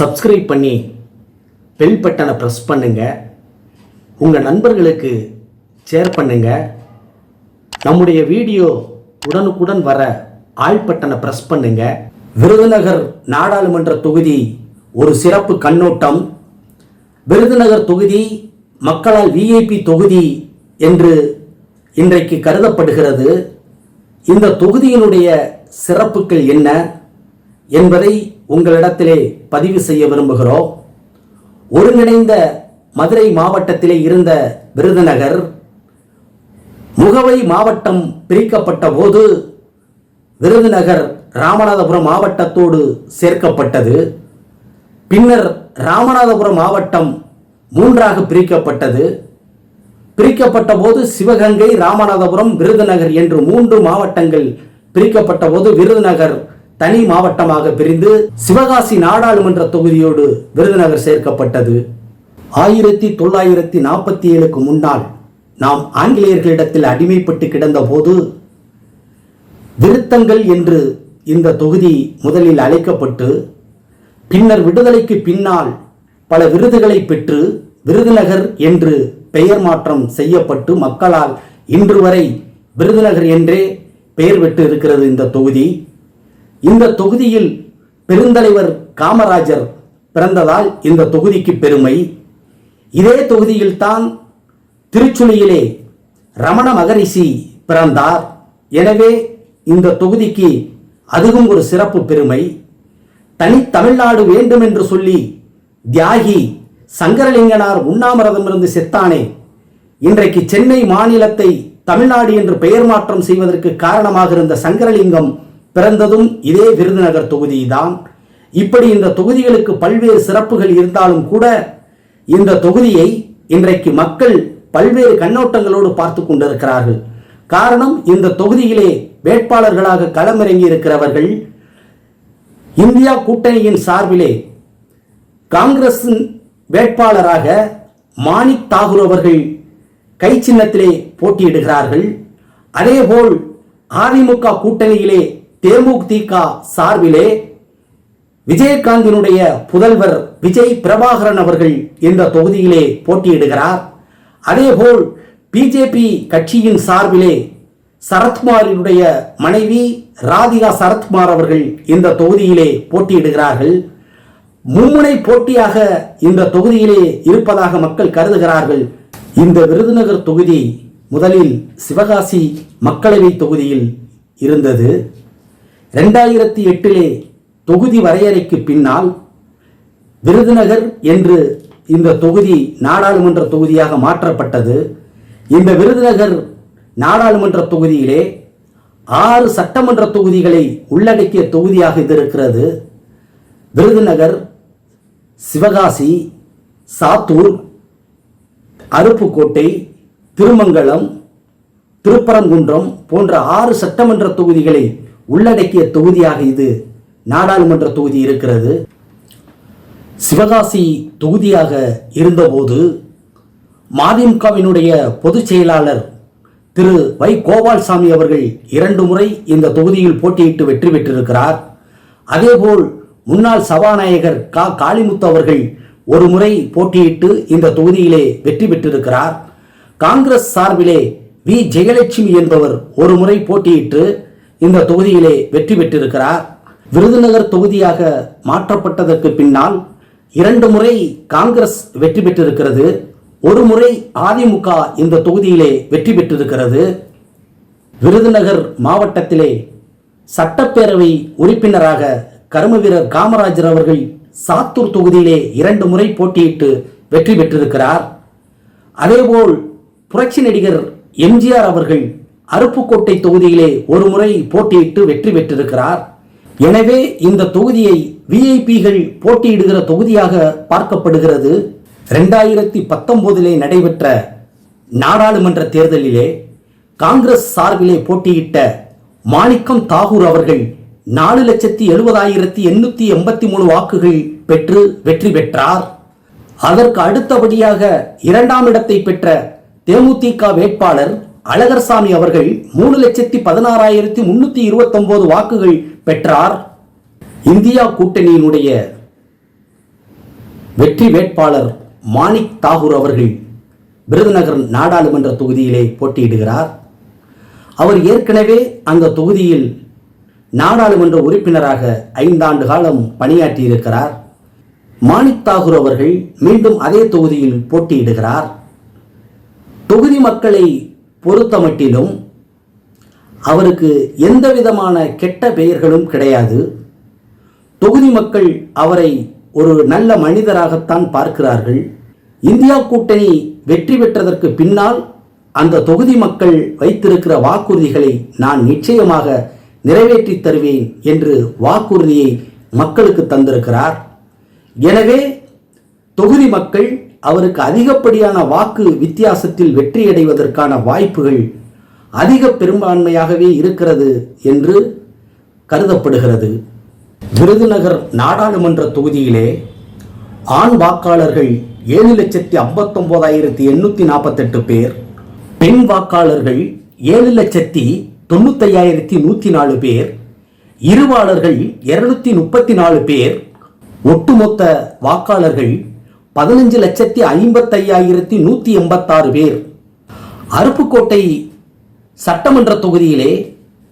Subscribe பண்ணி bell பட்டனை press பண்ணுங்கள் உங்கள் நண்பர்களுக்கு ஷேர் பண்ணுங்கள் நம்முடைய வீடியோ உடனுக்குடன் வர ஆல் பட்டனை ப்ரெஸ் பண்ணுங்கள் விருதுநகர் நாடாளுமன்ற தொகுதி ஒரு சிறப்பு கண்ணோட்டம். விருதுநகர் தொகுதி மக்களால் விஐபி தொகுதி என்று இன்றைக்கு கருதப்படுகிறது. இந்த தொகுதியினுடைய சிறப்புகள் என்ன என்பதை உங்களிடத்திலே பதிவு செய்ய விரும்புகிறோம் ஒருங்கிணைந்த மதுரை மாவட்டத்திலே இருந்த விருதுநகர் முகவை மாவட்டம் பிரிக்கப்பட்ட போது விருதுநகர் ராமநாதபுரம் மாவட்டத்தோடு சேர்க்கப்பட்டது. பின்னர் ராமநாதபுரம் மாவட்டம் மூன்றாக பிரிக்கப்பட்டது. பிரிக்கப்பட்ட போது சிவகங்கை ராமநாதபுரம் விருதுநகர் என்று மூன்று மாவட்டங்கள் பிரிக்கப்பட்ட போது விருதுநகர் தனி மாவட்டமாக பிரிந்து சிவகாசி நாடாளுமன்ற தொகுதியோடு விருதுநகர் சேர்க்கப்பட்டது. ஆயிரத்தி தொள்ளாயிரத்தி நாற்பத்தி ஏழுக்கு முன்னால் நாம் ஆங்கிலேயர்களிடத்தில் அடிமைப்பட்டு கிடந்தபோது விருத்தங்கள் என்று இந்த தொகுதி முதலில் அழைக்கப்பட்டு பின்னர் விடுதலைக்கு பின்னால் பல விருதுகளை பெற்று விருதுநகர் என்று பெயர் மாற்றம் செய்யப்பட்டு மக்களால் இன்று வரை விருதுநகர் என்றே பெயர் பெற்று இருக்கிறது இந்த தொகுதி. இந்த தொகுதியில் பெருந்தலைவர் காமராஜர் பிறந்ததால் இந்த தொகுதிக்கு பெருமை. இதே தொகுதியில்தான் திருச்சுழியிலே ரமண மகரிஷி பிறந்தார். எனவே இந்த தொகுதிக்கு அதுவும் ஒரு சிறப்பு பெருமை. தனித்தமிழ்நாடு வேண்டும் என்று சொல்லி தியாகி சங்கரலிங்கனார் உண்ணாமிரதம் இருந்து செத்தானே. இன்றைக்கு சென்னை மாநிலத்தை தமிழ்நாடு என்று பெயர் மாற்றம் செய்வதற்கு காரணமாக இருந்த சங்கரலிங்கம் பிறந்ததும் இதே விருதுநகர் தொகுதிதான். இப்படி இந்த தொகுதிகளுக்கு பல்வேறு சிறப்புகள் இருந்தாலும் கூட இந்த தொகுதியை இன்றைக்கு மக்கள் பல்வேறு கண்ணோட்டங்களோடு பார்த்து கொண்டிருக்கிறார்கள். காரணம் இந்த தொகுதியிலே வேட்பாளர்களாக களமிறங்கி இருக்கிறவர்கள் இந்தியா கூட்டணியின் சார்பிலே காங்கிரசின் வேட்பாளராக மாணிக் தாகூர் அவர்கள் கை சின்னத்திலே போட்டியிடுகிறார்கள். அதேபோல் அதிமுக கூட்டணியிலே தேமுதிக சார்பிலே விஜயகாந்தினுடைய புதல்வர் விஜய் பிரபாகரன் அவர்கள் இந்த தொகுதியிலே போட்டியிடுகிறார். அதேபோல் பிஜேபி கட்சியின் சார்பிலே சரத்குமாரினுடைய மனைவி ராதிகா சரத்குமார் அவர்கள் இந்த தொகுதியிலே போட்டியிடுகிறார்கள். மும்முனை போட்டியாக இந்த தொகுதியிலே இருப்பதாக மக்கள் கருதுகிறார்கள். இந்த விருதுநகர் தொகுதி முதலில் சிவகாசி மக்களவை தொகுதியில் இருந்தது. ரெண்டாயிரத்தி எட்டிலே தொகுதி வரையறைக்கு பின்னால் விருதுநகர் என்று இந்த தொகுதி நாடாளுமன்ற தொகுதியாக மாற்றப்பட்டது. இந்த விருதுநகர் நாடாளுமன்ற தொகுதியிலே ஆறு சட்டமன்ற தொகுதிகளை உள்ளடக்கிய தொகுதியாக இது இருக்கிறது. விருதுநகர் சிவகாசி சாத்தூர் அருப்புக்கோட்டை திருமங்கலம் திருப்பரங்குன்றம் போன்ற ஆறு சட்டமன்ற தொகுதிகளை உள்ளடக்கிய தொகுதியாக இது நாடாளுமன்ற தொகுதி இருக்கிறது. சிவகாசி தொகுதியாக இருந்தபோது மதிமுகவினுடைய பொதுச் செயலாளர் திரு வை. கோபால்சாமி அவர்கள் இரண்டு முறை இந்த தொகுதியில் போட்டியிட்டு வெற்றி பெற்றிருக்கிறார். அதேபோல் முன்னாள் சபாநாயகர் கா. காளிமுத்து அவர்கள் ஒரு முறை போட்டியிட்டு இந்த தொகுதியிலே வெற்றி பெற்றிருக்கிறார். காங்கிரஸ் சார்பிலே வி. ஜெயலட்சுமி என்பவர் ஒரு முறை போட்டியிட்டு இந்த தொகுதியிலே வெற்றி பெற்றிருக்கிறார். விருதுநகர் தொகுதியாக மாற்றப்பட்டதற்கு பின்னால் இரண்டு முறை காங்கிரஸ் வெற்றி பெற்றிருக்கிறது. ஒரு முறை அதிமுக இந்த தொகுதியிலே வெற்றி பெற்றிருக்கிறது. விருதுநகர் மாவட்டத்திலே சட்டப்பேரவை உறுப்பினராக கர்ம வீரர் காமராஜர் அவர்கள் சாத்தூர் தொகுதியிலே இரண்டு முறை போட்டியிட்டு வெற்றி பெற்றிருக்கிறார். அதேபோல் புரட்சி நடிகர் எம்ஜிஆர் அவர்கள் அருப்புக்கோட்டை தொகுதியிலே ஒரு முறை போட்டியிட்டு வெற்றி பெற்றிருக்கிறார். எனவே இந்த தொகுதியை விஐபிகள் போட்டியிடுகிற தொகுதியாக பார்க்கப்படுகிறது. ரெண்டாயிரத்தி பத்தொன்பதிலே நடைபெற்ற நாடாளுமன்ற தேர்தலிலே காங்கிரஸ் சார்பிலே போட்டியிட்ட மாணிக்கம் தாகூர் அவர்கள் நாலு லட்சத்தி எழுபதாயிரத்தி எண்ணூத்தி எண்பத்தி மூணு வாக்குகள் பெற்று வெற்றி பெற்றார். அதற்கு அடுத்தபடியாக இரண்டாம் இடத்தை பெற்ற தேமுதிக வேட்பாளர் அழகர்சாமி அவர்கள் மூணு லட்சத்தி பதினாறாயிரத்தி முன்னூத்தி இருபத்தொன்பது வாக்குகள் பெற்றார். இந்தியா கூட்டணியினுடைய வெற்றி வேட்பாளர் மாணிக் தாகூர் அவர்கள் விருதுநகர் நாடாளுமன்ற தொகுதியிலே போட்டியிடுகிறார். அவர் ஏற்கனவே அந்த தொகுதியில் நாடாளுமன்ற உறுப்பினராக ஐந்தாண்டு காலம் பணியாற்றியிருக்கிறார். மாணிக் தாகூர் அவர்கள் மீண்டும் அதே தொகுதியில் போட்டியிடுகிறார். தொகுதி மக்களை பொறுத்தமட்டிலும் அவருக்கு எந்த விதமான கெட்ட பெயர்களும் கிடையாது. தொகுதி மக்கள் அவரை ஒரு நல்ல மனிதராகத்தான் பார்க்கிறார்கள். இந்தியா கூட்டணி வெற்றி பெற்றதற்கு பின்னால் அந்த தொகுதி மக்கள் வைத்திருக்கிற வாக்குறுதிகளை நான் நிச்சயமாக நிறைவேற்றி தருவேன் என்று வாக்குறுதியை மக்களுக்கு தந்திருக்கிறார். எனவே தொகுதி மக்கள் அவருக்கு அதிகப்படியான வாக்கு வித்தியாசத்தில் வெற்றியடைவதற்கான வாய்ப்புகள் அதிக பெரும்பான்மையாகவே இருக்கிறது என்று கருதப்படுகிறது. விருதுநகர் நாடாளுமன்ற தொகுதியிலே ஆண் வாக்காளர்கள் ஏழு லட்சத்தி ஐம்பத்தொம்போதாயிரத்தி எண்ணூற்றி நாற்பத்தெட்டு பேர் பெண் வாக்காளர்கள் ஏழு லட்சத்தி தொண்ணூத்தையாயிரத்தி நூற்றி நாலு பேர் இருவாளர்கள் இருநூத்தி முப்பத்தி நாலு பேர் ஒட்டுமொத்த வாக்காளர்கள் பதினஞ்சு லட்சத்தி ஐம்பத்தையாயிரத்தி நூற்றி எண்பத்தாறு பேர். அருப்புக்கோட்டை சட்டமன்ற தொகுதியிலே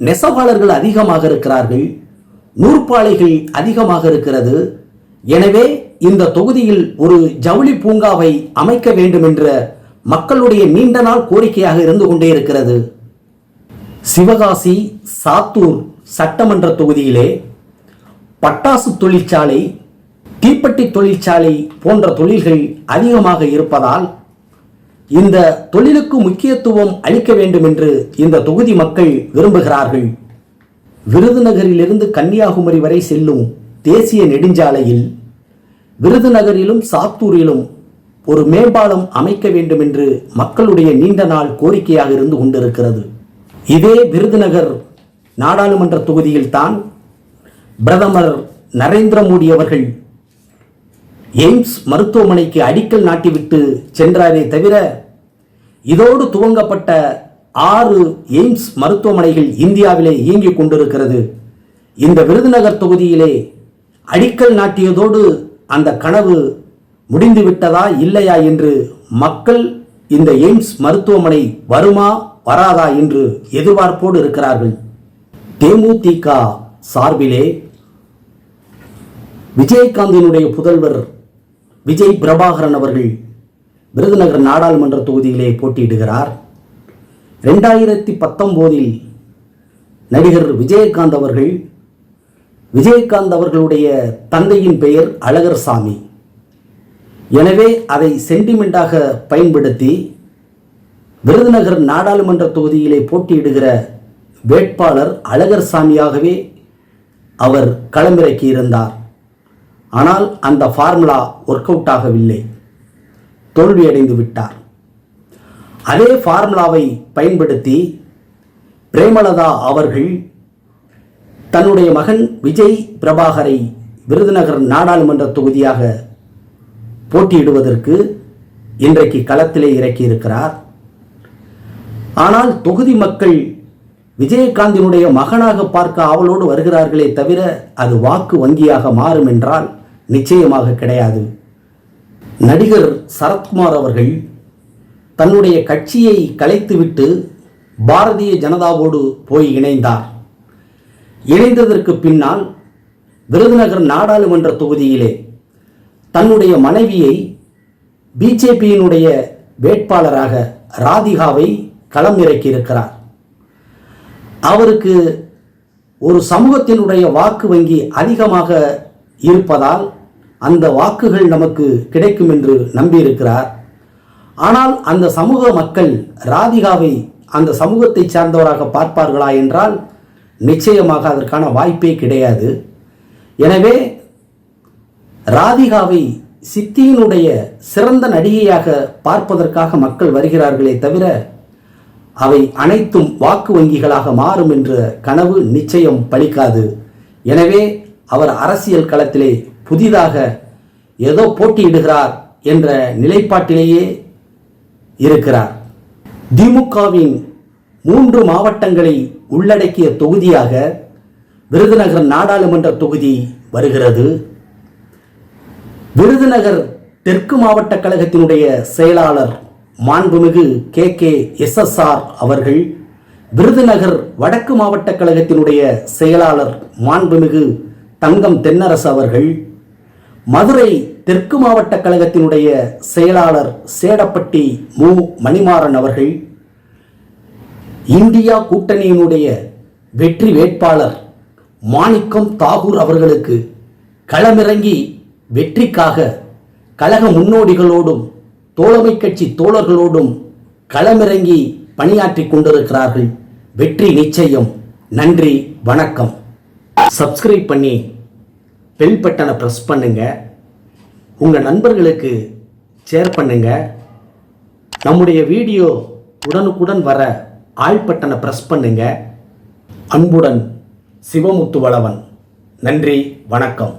நெசவாளர்கள் அதிகமாக இருக்கிறார்கள் நூற்பாலைகள் அதிகமாக இருக்கிறது. எனவே இந்த தொகுதியில் ஒரு ஜவுளி பூங்காவை அமைக்க வேண்டும் என்ற மக்களுடைய நீண்ட நாள் கோரிக்கையாக இருந்து கொண்டே இருக்கிறது. சிவகாசி சாத்தூர் சட்டமன்ற தொகுதியிலே பட்டாசு தொழிற்சாலை தீப்பெட்டி தொழிற்சாலை போன்ற தொழில்கள் அதிகமாக இருப்பதால் இந்த தொழிலுக்கு முக்கியத்துவம் அளிக்க வேண்டும் என்று இந்த தொகுதி மக்கள் விரும்புகிறார்கள். விருதுநகரிலிருந்து கன்னியாகுமரி வரை செல்லும் தேசிய நெடுஞ்சாலையில் விருதுநகரிலும் சாத்தூரிலும் ஒரு மேம்பாலம் அமைக்க வேண்டும் என்று மக்களுடைய நீண்ட நாள் கோரிக்கையாக இருந்து கொண்டிருக்கிறது. இதே விருதுநகர் நாடாளுமன்ற தொகுதியில்தான் பிரதமர் நரேந்திர மோடி அவர்கள் எய்ம்ஸ் மருத்துவமனைக்கு அடிக்கல் நாட்டிவிட்டு சென்றாரே தவிர இதோடு துவங்கப்பட்ட ஆறு எய்ம்ஸ் மருத்துவமனைகள் இந்தியாவிலே இயங்கிக் கொண்டிருக்கிறது. இந்த விருதுநகர் தொகுதியிலே அடிக்கல் நாட்டியதோடு அந்த கனவு முடிந்து விட்டதா இல்லையா என்று மக்கள் இந்த எய்ம்ஸ் மருத்துவமனை வருமா வராதா என்று எதிர்பார்ப்போடு இருக்கிறார்கள். தேமுதிக சார்பிலே விஜயகாந்தினுடைய புதல்வர் விஜய் பிரபாகரன் அவர்கள் விருதுநகர் நாடாளுமன்ற தொகுதியிலே போட்டியிடுகிறார். ரெண்டாயிரத்தி பத்தொம்போதில் நடிகர் விஜயகாந்த் அவர்கள் விஜயகாந்த் அவர்களுடைய தந்தையின் பெயர் அழகர் சாமி எனவே அதை சென்டிமெண்டாக பயன்படுத்தி விருதுநகர் நாடாளுமன்ற தொகுதியிலே போட்டியிடுகிற வேட்பாளர் அழகர் சாமியாகவே அவர் களமிறக்கி இருந்தார் ஆனால் அந்த ஃபார்முலா ஒர்க் அவுட் ஆகவில்லை. தோல்வியடைந்து விட்டார். அதே ஃபார்முலாவை பயன்படுத்தி பிரேமலதா அவர்கள் தன்னுடைய மகன் விஜய் பிரபாகரை விருதுநகர் நாடாளுமன்ற தொகுதியாக போட்டியிடுவதற்கு இன்றைக்கு களத்திலே இறக்கியிருக்கிறார். ஆனால் தொகுதி மக்கள் விஜயகாந்தினுடைய மகனாக பார்க்க ஆவலோடு வருகிறார்களே தவிர அது வாக்கு வங்கியாக மாறும் என்றால் நிச்சயமாக கிடையாது. நடிகர் சரத்குமார் அவர்கள் தன்னுடைய கட்சியை கலைத்துவிட்டு பாரதிய ஜனதாவோடு போய் இணைந்தார். இணைந்ததற்கு பின்னால் விருதுநகர் நாடாளுமன்ற தொகுதியிலே தன்னுடைய மனைவியை பிஜேபியினுடைய வேட்பாளராக ராதிகாவை களம் இறக்கியிருக்கிறார் அவருக்கு ஒரு சமூகத்தினுடைய வாக்கு வங்கி அதிகமாக இருப்பதால் அந்த வாக்குகள் நமக்கு கிடைக்கும் என்று நம்பியிருக்கிறார். ஆனால் அந்த சமூக மக்கள் ராதிகாவை அந்த சமூகத்தை சார்ந்தவராக பார்ப்பார்களா என்றால் நிச்சயமாக அதற்கான வாய்ப்பே கிடையாது. எனவே ராதிகாவை சித்தியினுடைய சிறந்த நடிகையாக பார்ப்பதற்காக மக்கள் வருகிறார்களே தவிர அவை அனைத்தும் வாக்கு வங்கிகளாக மாறும் என்ற கனவு நிச்சயம் பலிக்காது. எனவே அவர் அரசியல் களத்திலே புதிதாக ஏதோ போட்டியிடுகிறார் என்ற நிலைப்பாட்டிலேயே இருக்கிறார். திமுகவின் மூன்று மாவட்டங்களை உள்ளடக்கிய தொகுதியாக விருதுநகர் நாடாளுமன்ற தொகுதி வருகிறது. விருதுநகர் தெற்கு மாவட்ட கழகத்தினுடைய செயலாளர் மாண்புமிகு கே கே எஸ்எஸ்ஆர் அவர்கள் விருதுநகர் வடக்கு மாவட்ட கழகத்தினுடைய செயலாளர் மாண்புமிகு தங்கம் தென்னரசு அவர்கள் மதுரை தெற்கு மாவட்ட கழகத்தினுடைய செயலாளர் சேடப்பட்டி மு. மணிமாறன் அவர்கள் இந்தியா கூட்டணியினுடைய வெற்றி வேட்பாளர் மாணிக்கம் தாகூர் அவர்களுக்கு களமிறங்கி வெற்றிக்காக கழக முன்னோடிகளோடும் தோழமை கட்சி தோழர்களோடும் களமிறங்கி பணியாற்றி கொண்டிருக்கிறார்கள். வெற்றி நிச்சயம். நன்றி வணக்கம். சப்ஸ்கிரைப் பண்ணி பெல் பட்டனை ப்ரெஸ் பண்ணுங்க. உங்கள் நண்பர்களுக்கு ஷேர் பண்ணுங்க. நம்முடைய வீடியோ உடனுக்குடன் வர ஆல் பட்டனை ப்ரெஸ் பண்ணுங்க. அன்புடன் சிவமுத்து வளவன் நன்றி வணக்கம்.